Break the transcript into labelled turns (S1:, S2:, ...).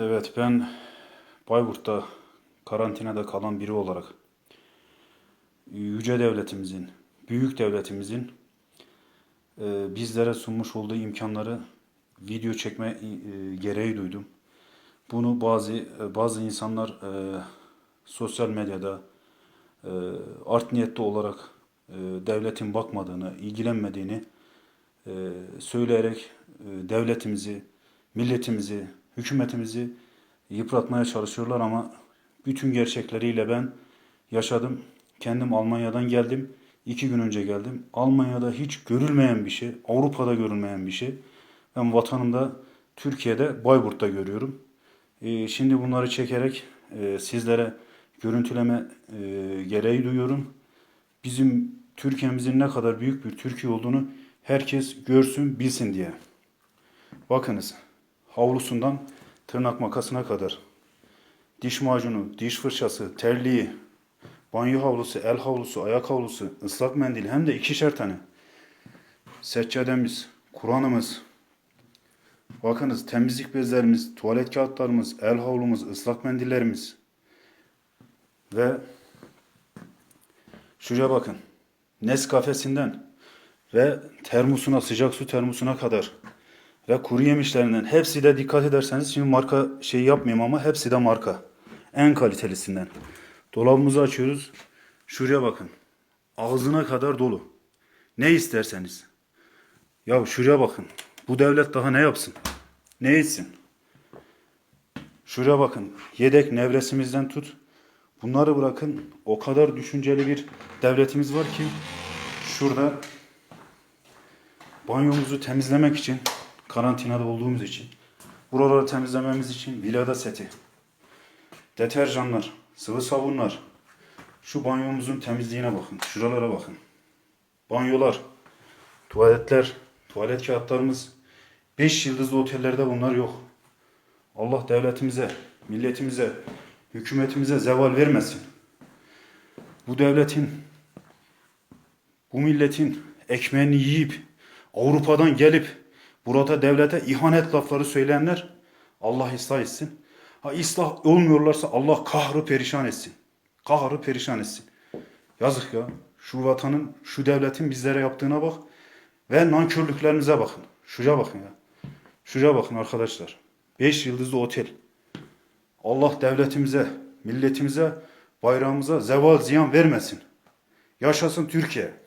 S1: Evet ben Bayburt'ta karantinada kalan biri olarak yüce devletimizin, büyük devletimizin e, bizlere sunmuş olduğu imkanları video çekme e, gereği duydum. Bunu bazı e, bazı insanlar e, sosyal medyada e, art niyetli olarak e, devletin bakmadığını, ilgilenmediğini e, söyleyerek e, devletimizi, milletimizi, hükümetimizi yıpratmaya çalışıyorlar ama bütün gerçekleriyle ben yaşadım. Kendim Almanya'dan geldim. İki gün önce geldim. Almanya'da hiç görülmeyen bir şey, Avrupa'da görülmeyen bir şey. Ben vatanımda Türkiye'de Bayburt'ta görüyorum. E, şimdi bunları çekerek e, sizlere görüntüleme e, gereği duyuyorum bizim Türkiye'mizin ne kadar büyük bir Türkiye olduğunu herkes görsün, bilsin diye. Bakınız, havlusundan tırnak makasına kadar, diş macunu, diş fırçası, terliği, banyo havlusu, el havlusu, ayak havlusu, ıslak mendil hem de ikişer tane. Seccademiz, Kur'an'ımız, bakınız temizlik bezlerimiz, tuvalet kağıtlarımız, el havlumuz, ıslak mendillerimiz ve Şuraya bakın. Nescafe'sinden ve termosuna, sıcak su termosuna kadar ve kuru yemişlerinden hepsi de dikkat ederseniz şimdi marka şey yapmayayım ama hepsi de marka. En kalitelisinden. Dolabımızı açıyoruz. Şuraya bakın. Ağzına kadar dolu. Ne isterseniz. Ya şuraya bakın. Bu devlet daha ne yapsın? Ne etsin? Şuraya bakın. Yedek nevresimizden tut. Bunları bırakın. O kadar düşünceli bir devletimiz var ki şurada banyomuzu temizlemek için karantinada olduğumuz için buraları temizlememiz için vilada seti deterjanlar, sıvı sabunlar şu banyomuzun temizliğine bakın. Şuralara bakın. Banyolar, tuvaletler, tuvalet kağıtlarımız 5 yıldızlı otellerde bunlar yok. Allah devletimize, milletimize, hükümetimize zeval vermesin. Bu devletin, bu milletin ekmeğini yiyip Avrupa'dan gelip burada devlete ihanet lafları söyleyenler Allah ıslah etsin. Ha ıslah olmuyorlarsa Allah kahrı perişan etsin. Kahrı perişan etsin. Yazık ya. Şu vatanın, şu devletin bizlere yaptığına bak. Ve nankörlüklerimize bakın. Şuraya bakın ya. Şuraya bakın arkadaşlar. 5 yıldızlı otel. Allah devletimize, milletimize, bayrağımıza zeval ziyan vermesin. Yaşasın Türkiye.